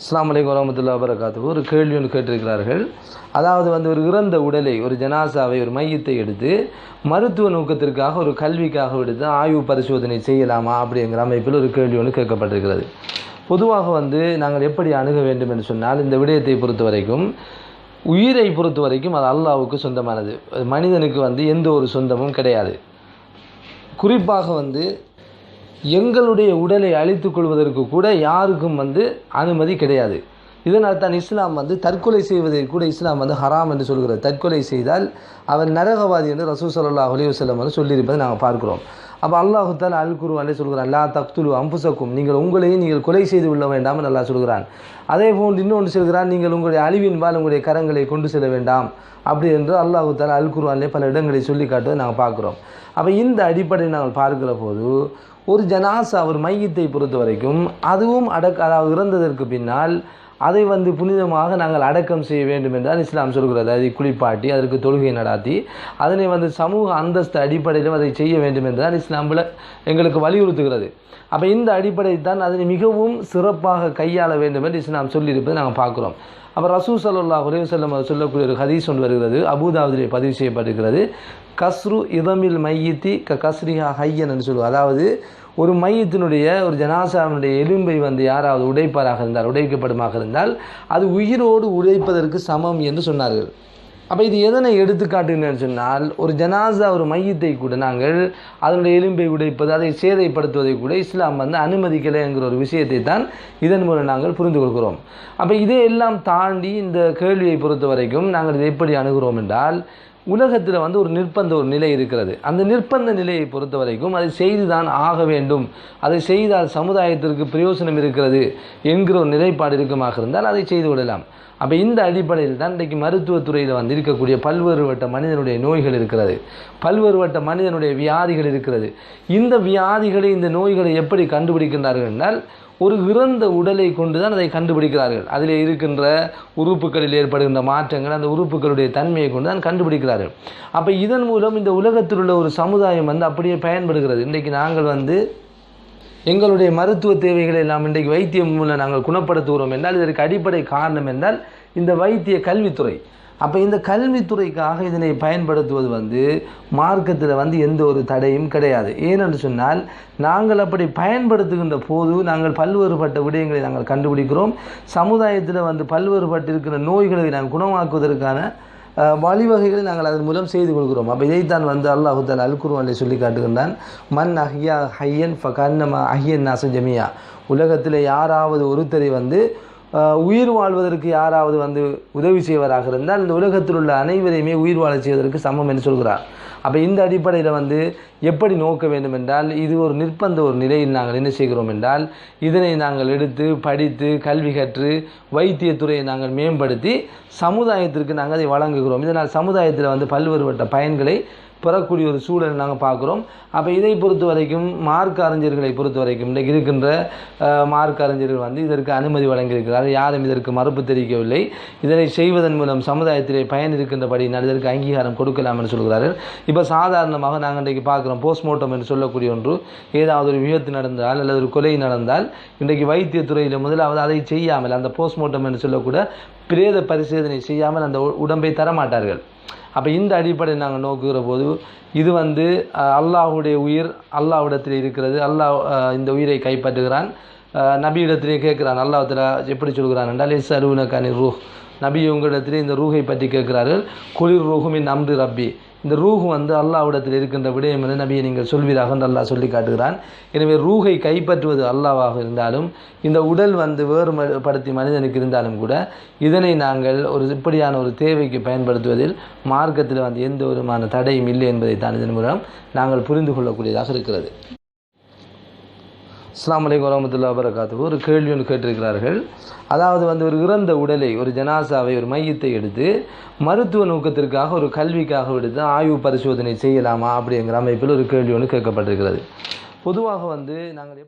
அஸ்லாம் வலைக்கம் வரமத்துல்லா வரகாத்து ஒரு கேள்வி ஒன்று கேட்டிருக்கிறார்கள். அதாவது வந்து ஒரு இறந்த உடலை ஒரு ஜனாசாவை ஒரு மையத்தை எடுத்து மருத்துவ நோக்கத்திற்காக ஒரு கல்விக்காக எடுத்து ஆய்வு பரிசோதனை செய்யலாமா அப்படிங்கிற அமைப்பில் ஒரு கேள்வி ஒன்று கேட்கப்பட்டிருக்கிறது. பொதுவாக வந்து நாங்கள் எப்படி அணுக வேண்டும் என்று சொன்னால் இந்த விடயத்தை பொறுத்த வரைக்கும் உயிரை பொறுத்த வரைக்கும் அது அல்லாவுக்கு சொந்தமானது. மனிதனுக்கு வந்து எந்த ஒரு சொந்தமும் கிடையாது. குறிப்பாக வந்து எங்களுடைய உடலை அழித்துக் கொள்வதற்கு கூட யாருக்கும் வந்து அனுமதி கிடையாது. இதனால் தான் இஸ்லாம் வந்து தற்கொலை செய்வதை கூட இஸ்லாம் வந்து ஹராம் என்று சொல்கிறது. தற்கொலை செய்தால் அவன் நரகவாதி என்று ரசூ சல்லா அலிவசல்லம் வந்து சொல்லியிருப்பதை நாங்கள் பார்க்கிறோம். அப்போ அல்லாஹு தால் அல் குருவானே சொல்கிறான் லா தக்துலு அம்புசக்கும் நீங்கள் உங்களையும் நீங்கள் கொலை செய்து கொள்ள வேண்டாம் நல்லா சொல்கிறான். அதே போன்று இன்னொன்று சொல்கிறான் நீங்கள் உங்களுடைய அழிவின்பால் உங்களுடைய கரங்களை கொண்டு செல்ல வேண்டாம் அப்படி என்று அல்லாஹு தால் அல் குருவானிலே பல இடங்களை சொல்லி காட்டுவதை நாங்கள் பார்க்குறோம். அப்போ இந்த அடிப்படையை நாங்கள் பார்க்கிற போது ஒரு ஜனாசா ஒரு மையத்தை பொறுத்த வரைக்கும் அதுவும் அடக்க அதாவது இறந்ததற்கு பின்னால் அதை வந்து புனிதமாக நாங்கள் அடக்கம் செய்ய வேண்டும் என்றால் இஸ்லாம் சொல்கிறது. அதை குளிப்பாட்டி அதற்கு தொழுகை நடாத்தி அதனை வந்து சமூக அந்தஸ்து அடிப்படையிலும் அதை செய்ய வேண்டும் என்றால் இஸ்லாமில் எங்களுக்கு வலியுறுத்துகிறது. அப்போ இந்த அடிப்படையில் தான் அதனை மிகவும் சிறப்பாக கையாள வேண்டும் என்று இஸ்லாம் சொல்லியிருப்பதை நாங்கள் பார்க்குறோம். அப்போ ரசூ சல்லா உலகம் சொல்லக்கூடிய ஒரு ஹதீஸ் ஒன்று வருகிறது. அபுதாபுதிலே பதிவு செய்யப்பட்டிருக்கிறது. கஸ்ரு இதமில் மையத்தி க கஸ்ரிஹா ஹையன் என்று சொல்லுவோம் அதாவது ஒரு மையத்தினுடைய ஒரு ஜனாசாவினுடைய எலும்பை வந்து யாராவது உடைப்பாராக இருந்தால் உடைக்கப்படுமாக இருந்தால் அது உயிரோடு உடைப்பதற்கு சமம் என்று சொன்னார்கள். அப்போ இது எதனை எடுத்துக்காட்டுன்னு சொன்னால் ஒரு ஜனாசா ஒரு மையத்தை கூட நாங்கள் அதனுடைய எலும்பை உடைப்பது அதை சேதைப்படுத்துவதை கூட இஸ்லாம் வந்து அனுமதிக்கலை என்கிற ஒரு விஷயத்தை தான் இதன் மூலம் நாங்கள் புரிந்து கொள்கிறோம். அப்போ இதையெல்லாம் தாண்டி இந்த கேள்வியை பொறுத்த வரைக்கும் நாங்கள் இதை எப்படி அணுகிறோம் என்றால் உலகத்தில் வந்து ஒரு நிர்பந்த ஒரு நிலை இருக்கிறது. அந்த நிர்பந்த நிலையை பொறுத்த வரைக்கும் அதை செய்துதான் ஆக வேண்டும். அதை செய்தால் சமுதாயத்திற்கு பிரயோசனம் இருக்கிறது என்கிற ஒரு நிலைப்பாடு இருக்குமாக இருந்தால் அதை செய்து விடலாம். அப்போ இந்த அடிப்படையில் தான் இன்றைக்கு மருத்துவத்துறையில் வந்து இருக்கக்கூடிய பல்வேறுபட்ட மனிதனுடைய நோய்கள் இருக்கிறது. பல்வேறுபட்ட மனிதனுடைய வியாதிகள் இருக்கிறது. இந்த வியாதிகளை இந்த நோய்களை எப்படி கண்டுபிடிக்கின்றார்கள் என்றால் ஒரு இறந்த உடலை கொண்டு தான் அதை கண்டுபிடிக்கிறார்கள். அதில் இருக்கின்ற உறுப்புகளில் ஏற்படுகின்ற மாற்றங்கள் அந்த உறுப்புகளுடைய தன்மையை கொண்டு தான் கண்டுபிடிக்கிறார்கள். அப்போ இதன் மூலம் இந்த உலகத்தில் உள்ள ஒரு சமுதாயம் வந்து அப்படியே பயன்படுகிறது. இன்றைக்கு நாங்கள் வந்து எங்களுடைய மருத்துவ தேவைகளை எல்லாம் இன்றைக்கு வைத்தியம் மூலம் நாங்கள் குணப்படுத்துகிறோம் என்றால் இதற்கு அடிப்படை காரணம் என்றால் இந்த வைத்திய கல்வித்துறை. அப்போ இந்த கல்வித்துறைக்காக இதனை பயன்படுத்துவது வந்து மார்க்கத்தில் வந்து எந்த ஒரு தடையும் கிடையாது. ஏனென்று சொன்னால் நாங்கள் அப்படி பயன்படுத்துகின்ற போது நாங்கள் பல்வேறுபட்ட விடயங்களை நாங்கள் கண்டுபிடிக்கிறோம். சமுதாயத்தில் வந்து பல்வேறுபட்டிருக்கிற நோய்களை நாங்கள் குணமாக்குவதற்கான வழிவகைகளை நாங்கள் அதன் மூலம் செய்து கொள்கிறோம். அப்போ இதைத்தான் வந்து அல்லாஹு தால் அல் குருவானை சொல்லி காட்டுகின்றான். மண் அஹ்யா ஹையன் ஃப கன்னமா அஹ்யன் நாச ஜமியா. உலகத்தில் யாராவது ஒருத்தரை வந்து உயிர் வாழ்வதற்கு யாராவது வந்து உதவி செய்வராக இருந்தால் இந்த உலகத்தில் உள்ள அனைவரையுமே உயிர் வாழ செய்வதற்கு சமம் என்று சொல்கிறார். அப்போ இந்த அடிப்படையில் வந்து எப்படி நோக்க வேண்டும் என்றால் இது ஒரு நிர்பந்த ஒரு நிலையில் நாங்கள் என்ன செய்கிறோம் என்றால் இதனை நாங்கள் எடுத்து படித்து கல்வி கற்று வைத்தியத்துறையை நாங்கள் மேம்படுத்தி சமுதாயத்திற்கு நாங்கள் அதை வழங்குகிறோம். இதனால் சமுதாயத்தில் வந்து பல்வேறுபட்ட பயன்களை பெறக்கூடிய ஒரு சூழலை நாங்கள் பார்க்குறோம். அப்போ இதை பொறுத்த வரைக்கும் மார்க் அறிஞர்களை பொறுத்த வரைக்கும் இன்றைக்கு இருக்கின்ற மார்க் அறிஞர்கள் வந்து இதற்கு அனுமதி வழங்கியிருக்கிறார் யாரும் இதற்கு மறுப்பு தெரிவிக்கவில்லை. இதனை செய்வதன் மூலம் சமுதாயத்திலே பயன் இருக்கின்றபடி இதற்கு அங்கீகாரம் கொடுக்கலாம் என்று சொல்கிறார்கள். இப்போ சாதாரணமாக நாங்கள் இன்றைக்கு பார்க்குறோம் போஸ்ட்மார்ட்டம் என்று சொல்லக்கூடிய ஒன்று ஏதாவது ஒரு விபத்து நடந்தால் அல்லது ஒரு கொலை நடந்தால் இன்றைக்கு வைத்தியத்துறையில் முதலாவது அதை செய்யாமல் அந்த போஸ்ட்மார்ட்டம் என்று சொல்லக்கூட பிரேத பரிசோதனை செய்யாமல் அந்த உடம்பை தரமாட்டார்கள். அப்போ இந்த அடிப்படை நாங்கள் நோக்குகிற போது இது வந்து அல்லாஹுடைய உயிர் அல்லாஹ்விடத்தில் இருக்கிறது. அல்லாஹ் இந்த உயிரை கைப்பற்றுகிறான். நபியிடத்திலே கேட்குறான். அல்லாஹத்தில் எப்படி சொல்கிறான் என்றால் எஸ் அருவனக்கானி ரூஹ். நபி உங்களிடத்திலே இந்த ரூஹை பற்றி கேட்கிறார்கள். குளிர் ரூஹுமின் அம்ரு ரப்பி. இந்த ரூஹ் வந்து அல்லாவிடத்தில் இருக்கின்ற விடயம் என்று நபியை நீங்கள் சொல்வீராக என்று அல்லாஹ் சொல்லி காட்டுகிறான். எனவே ரூஹை கைப்பற்றுவது அல்லாவாக இருந்தாலும் இந்த உடல் வந்து வேறுபடுத்தி மனிதனுக்கு இருந்தாலும் கூட இதனை நாங்கள் ஒரு இப்படியான ஒரு தேவைக்கு பயன்படுத்துவதில் மார்க்கத்தில் வந்து எந்த விதமான தடையும் இல்லை என்பதை தான் இதன் மூலம் நாங்கள் புரிந்து கொள்ளக்கூடியதாக இருக்கிறது. இஸ்லாம் வலைக்கம் வரமத்துல்லா வரகாத்து ஒரு கேள்வி ஒன்று கேட்டிருக்கிறார்கள். அதாவது வந்து ஒரு இறந்த உடலை ஒரு ஜனாசாவை ஒரு மையத்தை எடுத்து மருத்துவ நோக்கத்திற்காக ஒரு கல்விக்காக எடுத்து ஆய்வு பரிசோதனை செய்யலாமா அப்படிங்கிற அமைப்பில் ஒரு கேள்வி ஒன்று கேட்கப்பட்டிருக்கிறது. பொதுவாக வந்து நாங்கள்